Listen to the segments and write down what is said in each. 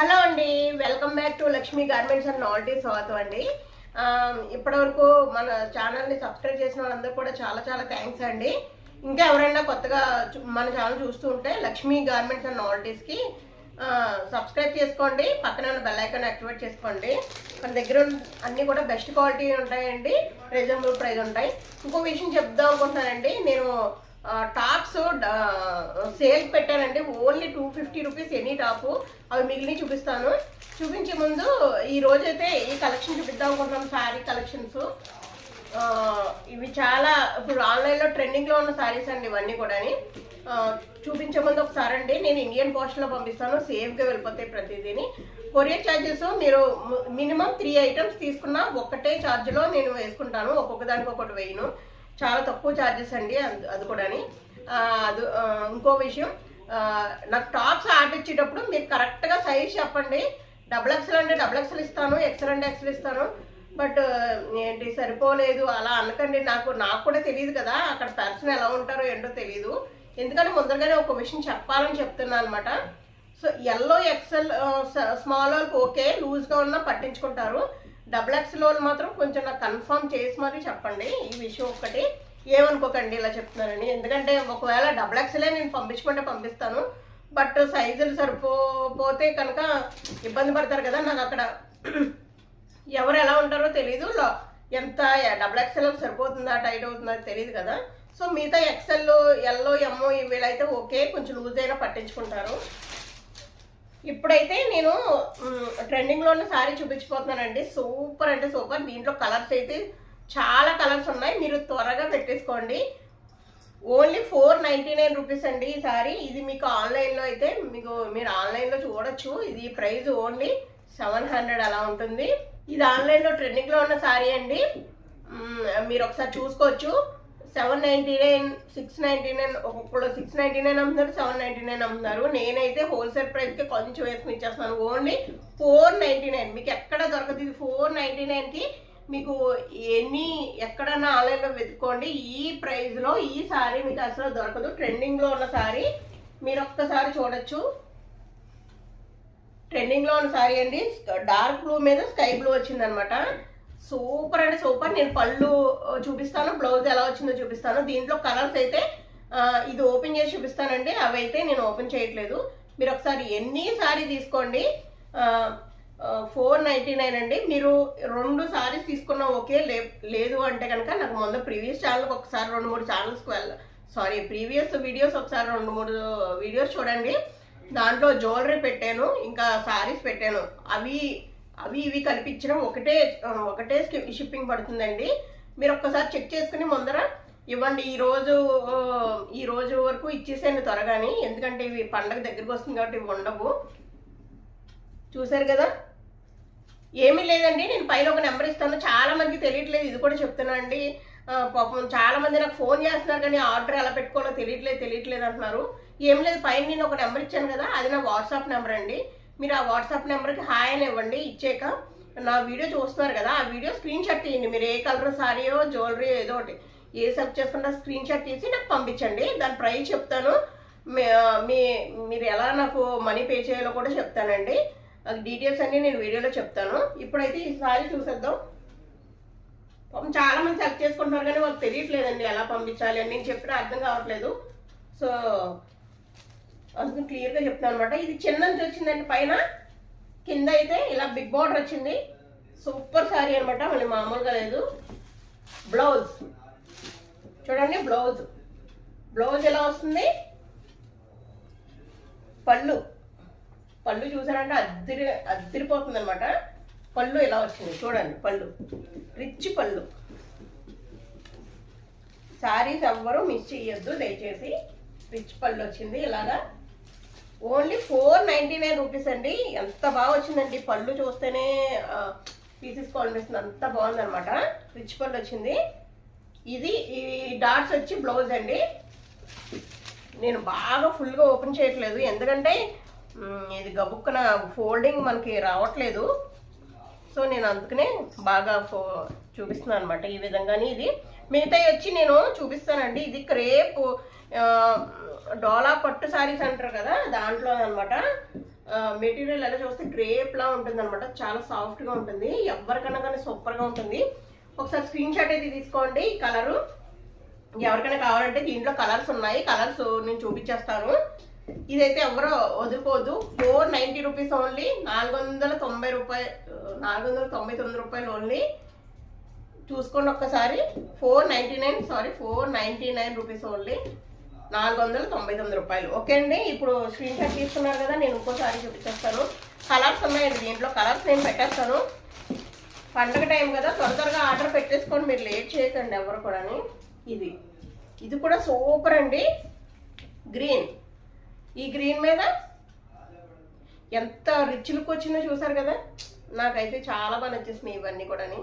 Hello అండి welcome back to Lakshmi garments and నాల్టీ స్వాగతం అండి. ఇప్పటివరకు మన ఛానల్ని సబ్స్క్రైబ్ చేసిన వాళ్ళందరూ కూడా చాలా చాలా థ్యాంక్స్ అండి. ఇంకా ఎవరైనా కొత్తగా చూ- మన ఛానల్ చూస్తూ ఉంటే లక్ష్మీ గార్మెంట్స్ అండ్ నాల్టీస్కి సబ్స్క్రైబ్ చేసుకోండి. పక్కన ఉన్న బెల్ ఐకాన్ యాక్టివేట్ చేసుకోండి. మన దగ్గర అన్నీ కూడా బెస్ట్ క్వాలిటీ ఉంటాయండి. రీజనబుల్ ప్రైస్ ఉంటాయి. ఇంకో విషయం చెప్దాం అనుకుంటున్నానండి. నేను టాప్స్ సేల్ పెట్టానండి. Only two fifty rupees any top. అవి మిగిలిన చూపిస్తాను. చూపించే ముందు ఈ రోజైతే ఈ కలెక్షన్ చూపిద్దాం అనుకుంటున్నాం శారీ కలెక్షన్స్. ఇవి చాలా ఇప్పుడు ఆన్లైన్లో ట్రెండింగ్లో ఉన్న శారీస్ అండి ఇవన్నీ కూడా చూపించే ముందు ఒకసారి అండి నేను ఇండియన్ పోస్ట్లో పంపిస్తాను సేఫ్గా వెళ్ళిపోతాయి ప్రతిదీని. కొరియర్ ఛార్జెస్ మీరు మినిమం త్రీ ఐటమ్స్ తీసుకున్నా ఒక్కటే ఛార్జ్లో నేను వేసుకుంటాను ఒక్కొక్క దానికి ఒకటి వేయను. చాలా తక్కువ ఛార్జెస్ అండి అది అది కూడాని. అది ఇంకో విషయం నాకు టాప్స్ ఆర్డర్ ఇచ్చేటప్పుడు మీరు కరెక్ట్గా సైజ్ చెప్పండి. డబుల్ ఎక్స్ఎల్ అంటే డబుల్ ఎక్స్ఎల్ ఇస్తాను ఎక్స్ఎల్ అంటే ఎక్స్ఎల్ ఇస్తాను. బట్ ఏంటి సరిపోలేదు అలా అనకండి. నాకు నాకు కూడా తెలియదు కదా అక్కడ పర్సన్ ఎలా ఉంటారో ఏంటో తెలియదు ఎందుకంటే ముందరగానే ఒక విషయం చెప్పాలని చెప్తున్నాను అనమాట సో ఎల్లో ఎక్సెల్ స్మాల్ వాళ్ళకి ఓకే లూజ్గా ఉన్నా పట్టించుకుంటారు. డబుల్ ఎక్స్ లోన్ మాత్రం కొంచెం నాకు కన్ఫర్మ్ చేసి మరీ చెప్పండి. ఈ విషయం ఒక్కటి ఏమనుకోకండి ఇలా చెప్తున్నానని. ఎందుకంటే ఒకవేళ డబుల్ ఎక్స్లే నేను పంపించమంటే పంపిస్తాను. బట్ సైజులు సరిపోతే కనుక ఇబ్బంది పడతారు కదా. నాకు అక్కడ ఎవరు ఎలా ఉంటారో తెలియదు ఎంత డబుల్ ఎక్స్ఎల్ సరిపోతుందా టైట్ అవుతుందా తెలియదు కదా. సో మిగతా ఎక్స్ఎల్ ఎల్లో ఎమ్మో వీళ్ళైతే ఓకే. కొంచెం లూజ్ అయినా పట్టించుకుంటారు. ఇప్పుడైతే నేను ట్రెండింగ్లో ఉన్న శారీ చూపించిపోతున్నానండి. సూపర్ అంటే సూపర్. దీంట్లో కలర్స్ అయితే చాలా కలర్స్ ఉన్నాయి. మీరు త్వరగా పెట్టేసుకోండి. Only four ninety nine rupees అండి ఈ సారీ ఇది మీకు ఆన్లైన్లో అయితే మీకు మీరు ఆన్లైన్లో చూడొచ్చు. ఇది ప్రైస్ ఓన్లీ సెవెన్ హండ్రెడ్ అలా ఉంటుంది. ఇది ఆన్లైన్లో ట్రెండింగ్లో ఉన్న సారీ అండి. మీరు ఒకసారి చూసుకోవచ్చు. Seven ninety nine six ninety nine ఒక్కొక్కరు సిక్స్ నైంటీ నైన్ అమ్ముతున్నారు సెవెన్ నైంటీ నైన్ అమ్ముతున్నారు. నేనైతే హోల్సేల్ ప్రైస్కి కొంచెం వేసుకుని ఇచ్చేస్తాను ఓన్లీ ఫోర్ నైంటీ నైన్ మీకు ఎక్కడ దొరకదు ఇది ఫోర్ నైంటీ నైన్కి మీకు ఎన్ని ఎక్కడన్నా ఆన్లైన్లో వెతుక్కోండి. ఈ ప్రైస్లో ఈ సారీ మీకు అసలు దొరకదు. ట్రెండింగ్లో ఉన్న సారీ మీరు ఒక్కసారి చూడొచ్చు. ట్రెండింగ్లో ఉన్న సారీ అండి. డార్క్ బ్లూ మీద స్కై బ్లూ వచ్చిందనమాట. సూపర్ అంటే సూపర్ నేను పళ్ళు చూపిస్తాను బ్లౌజ్ ఎలా వచ్చిందో చూపిస్తాను. దీంట్లో కలర్స్ అయితే ఇది ఓపెన్ చేసి చూపిస్తానండి. అవి అయితే నేను ఓపెన్ చేయట్లేదు. మీరు ఒకసారి ఎన్ని సారీ తీసుకోండి ఫోర్ నైంటీ నైన్ అండి. మీరు రెండు సారీస్ తీసుకున్నా ఓకే లే లేదు అంటే కనుక నాకు ముందు ప్రీవియస్ ఛానల్కి ఒకసారి రెండు మూడు ఛానల్స్కి వెళ్ళ సారీ ప్రీవియస్ వీడియోస్ ఒకసారి రెండు మూడు వీడియోస్ చూడండి. దాంట్లో జ్యువెలరీ పెట్టాను ఇంకా సారీస్ పెట్టాను. అవి అవి ఇవి కల్పించడం ఒకటే ఒకటే షిప్పింగ్ పడుతుందండి. మీరు ఒక్కసారి చెక్ చేసుకుని ముందర ఇవ్వండి. ఈరోజు ఈ రోజు వరకు ఇచ్చేసేయండి త్వరగాని. ఎందుకంటే ఇవి పండగ దగ్గరికి వస్తుంది కాబట్టి ఇవి ఉండవు. చూసారు కదా? ఏమీ లేదండి. నేను పైన ఒక నెంబర్ ఇస్తాను. చాలా మందికి తెలియట్లేదు. ఇది కూడా చెప్తున్నా అండి. పాపం చాలా మంది నాకు ఫోన్ చేస్తున్నారు కానీ ఆర్డర్ ఎలా పెట్టుకోవాలో తెలియట్లేదు తెలియట్లేదు అంటున్నారు. ఏం లేదు. పైన నేను ఒక నెంబర్ ఇచ్చాను కదా. అది నా వాట్సాప్ నెంబర్ అండి. మీరు ఆ వాట్సాప్ నెంబర్కి హాయ్ అని ఇవ్వండి ఇచ్చాక నా వీడియో చూస్తున్నారు కదా ఆ వీడియో స్క్రీన్ షాట్ తీయండి. మీరు ఏ కలర్ సారీయో జ్యువెలరీ ఏదో ఒకటి ఏ సెలెక్ట్ చేసుకుంటే స్క్రీన్ షాట్ తీసి నాకు పంపించండి. దాని ప్రైస్ చెప్తాను. మీ మీ మీరు ఎలా నాకు మనీ పే చేయాలో కూడా చెప్తానండి. డీటెయిల్స్ అన్నీ నేను వీడియోలో చెప్తాను. ఇప్పుడైతే ఈ సారీ చూసేద్దాం. పాపం చాలా మంది సెలెక్ట్ చేసుకుంటున్నారు కానీ వాళ్ళకి తెలియట్లేదండి ఎలా పంపించాలి అని. నేను చెప్పినా అర్థం కావట్లేదు. సో అందుకని క్లియర్గా చెప్తాను అనమాట ఇది చిన్నది వచ్చిందండి పైన. కింద అయితే ఇలా బిగ్ బార్డర్ వచ్చింది. సూపర్ శారీ అనమాట మళ్ళీ మామూలుగా లేదు. బ్లౌజ్. చూడండి బ్లౌజ్. బ్లౌజ్ ఎలా వస్తుంది? పళ్ళు. పళ్ళు చూసారంటే అద్దిరి అద్దిరిపోతుంది అనమాట పళ్ళు ఇలా వచ్చింది? చూడండి పళ్ళు. రిచ్ పళ్ళు. శారీస్ ఎవ్వరూ మిస్ చేయొద్దు. దయచేసి రిచ్ పళ్ళు వచ్చింది ఇలాగా. Only four ninety nine rupees అండి. ఎంత బాగా వచ్చిందండి. పళ్ళు చూస్తేనే ఆ, తీసేసుకోవాలనిపిస్తుంది అంత బాగుందన్నమాట. రిచ్ పళ్ళు వచ్చింది. ఇది ఈ డాట్స్ వచ్చి బ్లౌజ్ అండి. నేను బాగా ఫుల్గా ఓపెన్ చేయట్లేదు. ఎందుకంటే ఇది గబుక్కున ఫోల్డింగ్ మనకి రావట్లేదు. సో నేను అందుకనే బాగా ఫో చూపిస్తున్నాను అనమాట ఈ విధంగానే ఇది. మిగతాయి వచ్చి నేను చూపిస్తానండి. ఇది క్రేప్ డోలా పట్టు శారీస్ అంటారు కదా దాంట్లో అనమాట మెటీరియల్ ఎలా చూస్తే క్రేప్లా ఉంటుంది అనమాట చాలా సాఫ్ట్గా ఉంటుంది. ఎవరికైనా కానీ సూపర్గా ఉంటుంది. ఒకసారి స్క్రీన్ షాట్ అయితే తీసుకోండి. ఈ కలరు. ఎవరికైనా కావాలంటే దీంట్లో కలర్స్ ఉన్నాయి. కలర్స్ నేను చూపించేస్తాను. ఇదైతే ఎవరో వదులుకోవద్దు. ఫోర్ నైంటీ రూపీస్ ఓన్లీ నాలుగు వందల తొంభై రూపాయలు నాలుగు వందల తొంభై తొమ్మిది రూపాయలు ఓన్లీ చూసుకోండి ఒక్కసారి. Four ninety nine sari four ninety nine rupees only నాలుగు వందల తొంభై తొమ్మిది రూపాయలు. ఓకే అండి? ఇప్పుడు స్క్రీన్ షాట్ తీసుకున్నారు కదా నేను ఇంకోసారి చూపించేస్తాను కలర్స్ ఉన్నాయండి దీంట్లో. కలర్స్ నేను పెట్టేస్తాను. పండగ టైం కదా త్వర త్వరగా ఆర్డర్ పెట్టేసుకోండి. మీరు లేట్ చేయకండి ఎవరు కూడా ఇది. ఇది కూడా సూపర్ అండి. గ్రీన్ ఈ గ్రీన్ మీద ఎంత రిచ్ లుక్ వచ్చిందో చూసారు కదా? నాకైతే చాలా బాగా నచ్చేసినాయి ఇవన్నీ కూడాని.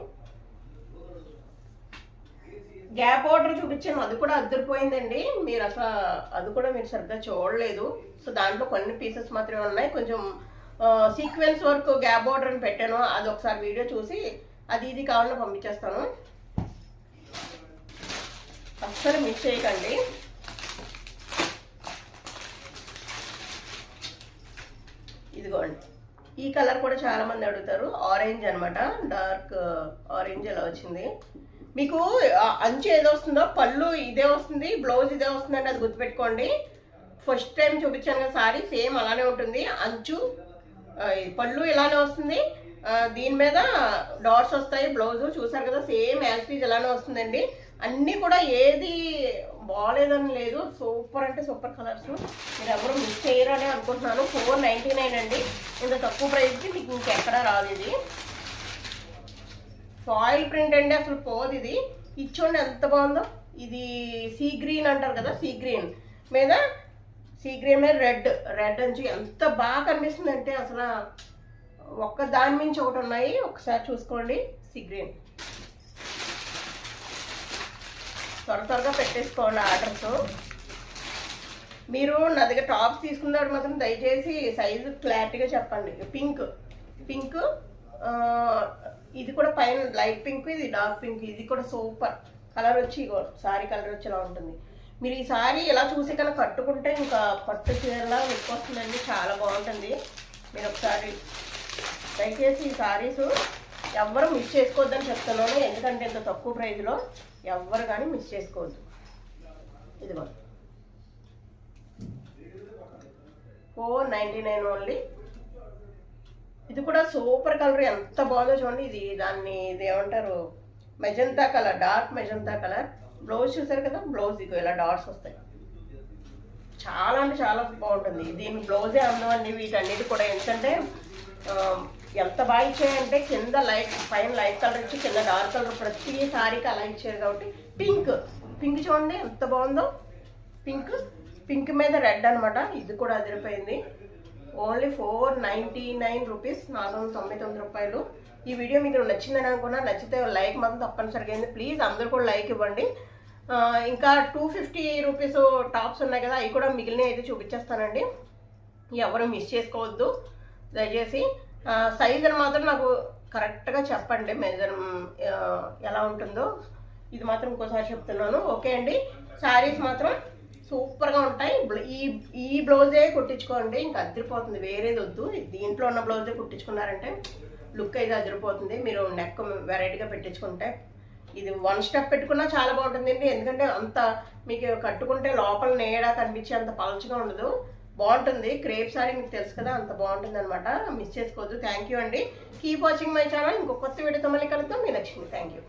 గ్యాప్ ఆర్డర్ చూపించాను అది కూడా అద్దరిపోయిందండి. మీరు అసలు అది కూడా మీరు సరిగ్గా చూడలేదు. సో దాంట్లో కొన్ని పీసెస్ మాత్రమే ఉన్నాయి. కొంచెం సీక్వెన్స్ వర్క్ గ్యాప్ ఆర్డర్ అని పెట్టాను. అది ఒకసారి వీడియో చూసి అది ఇది కావాలని పంపించేస్తాను. అస్సలు మిస్ చేయకండి. ఇదిగోండి. ఈ కలర్ కూడా చాలామంది అడుగుతారు. ఆరెంజ్ అనమాట డార్క్ ఆరెంజ్ అలా వచ్చింది? మీకు అంచు ఏదో వస్తుందో పళ్ళు ఇదే వస్తుంది బ్లౌజ్ ఇదే వస్తుంది అంటే అది గుర్తుపెట్టుకోండి. ఫస్ట్ టైం చూపించాను కదా సారీ సేమ్ అలానే ఉంటుంది. అంచు పళ్ళు ఇలానే వస్తుంది. దీని మీద డాట్స్ వస్తాయి బ్లౌజ్. చూసారు కదా సేమ్ యాస్టీజ్ ఎలానే వస్తుందండి. అన్నీ కూడా ఏది బాగాలేదని లేదు. సూపర్ అంటే సూపర్ కలర్స్. మీరు ఎవరు మిస్ చేయరని అనుకుంటున్నాను. ఫోర్ నైంటీ నైన్ అండి. ఇంత తక్కువ ప్రైస్కి మీకు ఇంకెక్కడ రాదు ఇది. ఫాయిల్ ప్రింట్ అండి అసలు పోదు ఇది. ఇచ్చోండి ఎంత బాగుందో. ఇది సీ గ్రీన్ అంటారు కదా సీ గ్రీన్ మీద సీ గ్రీన్ మీద రెడ్ రెడ్ నుంచి ఎంత బాగా కనిపిస్తుంది అంటే అసలు ఒక్క దాని మించి ఒకటి ఉన్నాయి. ఒకసారి చూసుకోండి. సిగ్రీన్ త్వర త్వరగా పెట్టేసుకోండి ఆర్డర్స్. మీరు నా దగ్గర టాప్స్ తీసుకున్నప్పుడు మాత్రం దయచేసి సైజు క్లారిటీగా చెప్పండి. పింక్. పింక్ ఇది కూడా పైన లైట్ పింక్ ఇది డార్క్ పింక్ ఇది కూడా సూపర్. కలర్ వచ్చి ఇగో సారీ కలర్ వచ్చేలా ఉంటుంది. మీరు ఈ సారీ ఇలా చూసి కనుక కట్టుకుంటే ఇంకా పట్టు చీరలా లుక్ వస్తుందండి. చాలా బాగుంటుంది. మీరు ఒకసారి దయచేసి ఈ సారీస్ ఎవ్వరు మిస్ చేసుకోవద్దని చెప్తున్నాను. ఎందుకంటే ఇంత తక్కువ ప్రైస్లో ఎవ్వరు కానీ మిస్ చేసుకోవద్దు. ఇదిగో. ఫోర్ నైంటీ నైన్ ఓన్లీ ఇది కూడా సూపర్ కలర్ ఎంత బాగుందో చూడండి. ఇది దాన్ని ఇది ఏమంటారు? Magenta colour dark magenta colour blouse చూసారు కదా? బ్లౌజ్ ఇగో ఇలా డాట్స్ వస్తాయి. చాలా అంటే చాలా బాగుంటుంది. దీని బ్లౌజే అందం అండి వీటన్నిటి కూడా. ఎందుకంటే ఎంత బాగా ఇచ్చాయంటే కింద లైట్ పైన లైట్ కలర్ ఇచ్చి కింద డార్క్ కలర్ ప్రతి సారీకి అలా ఇచ్చారు కాబట్టి పింక్. పింక్ చూడండి ఎంత బాగుందో. పింక్ పింక్ మీద రెడ్ అనమాట ఇది కూడా అదిరిపోయింది. Only four ninety nine rupees నాలుగు వందల తొంభై తొమ్మిది రూపాయలు. ఈ వీడియో మీకు నచ్చిందని అనుకున్నా నచ్చితే లైక్ మాత్రం తప్పనిసరిగా అయింది ప్లీజ్ అందరు కూడా లైక్ ఇవ్వండి. ఇంకా టూ ఫిఫ్టీ రూపీస్ టాప్స్ ఉన్నాయి కదా అవి కూడా మిగిలినవి అయితే చూపించేస్తానండి. ఎవరు మిస్ చేసుకోవద్దు. దయచేసి సైజుని మాత్రం నాకు కరెక్ట్గా చెప్పండి. మెజర్ ఎలా ఉంటుందో ఇది మాత్రం ఇంకోసారి చెప్తున్నాను. ఓకే అండి? శారీస్ మాత్రం సూపర్గా ఉంటాయి. ఈ ఈ బ్లౌజే కుట్టించుకోండి. ఇంకా అదిరిపోతుంది. వేరేది వద్దు. దీంట్లో ఉన్న బ్లౌజే కుట్టించుకున్నారంటే లుక్ అయితే అదిరిపోతుంది. మీరు నెక్ వెరైటీగా పెట్టించుకుంటే ఇది వన్ స్టెప్ పెట్టుకున్నా చాలా బాగుంటుందండి. ఎందుకంటే అంత మీకు కట్టుకుంటే లోపల నేడా కనిపించే అంత పలచగా ఉండదు. బాగుంటుంది. క్రేప్ సారీ మీకు తెలుసు కదా అంత బాగుంటుంది అనమాట మిస్ చేసుకోవద్దు. థ్యాంక్ యూ అండి. కీప్ వాచింగ్ మై ఛానల్ ఇంకో కొత్త వీడియోతో మళ్ళీ కలుద్దాం. మీ లక్ష్మి. Thank you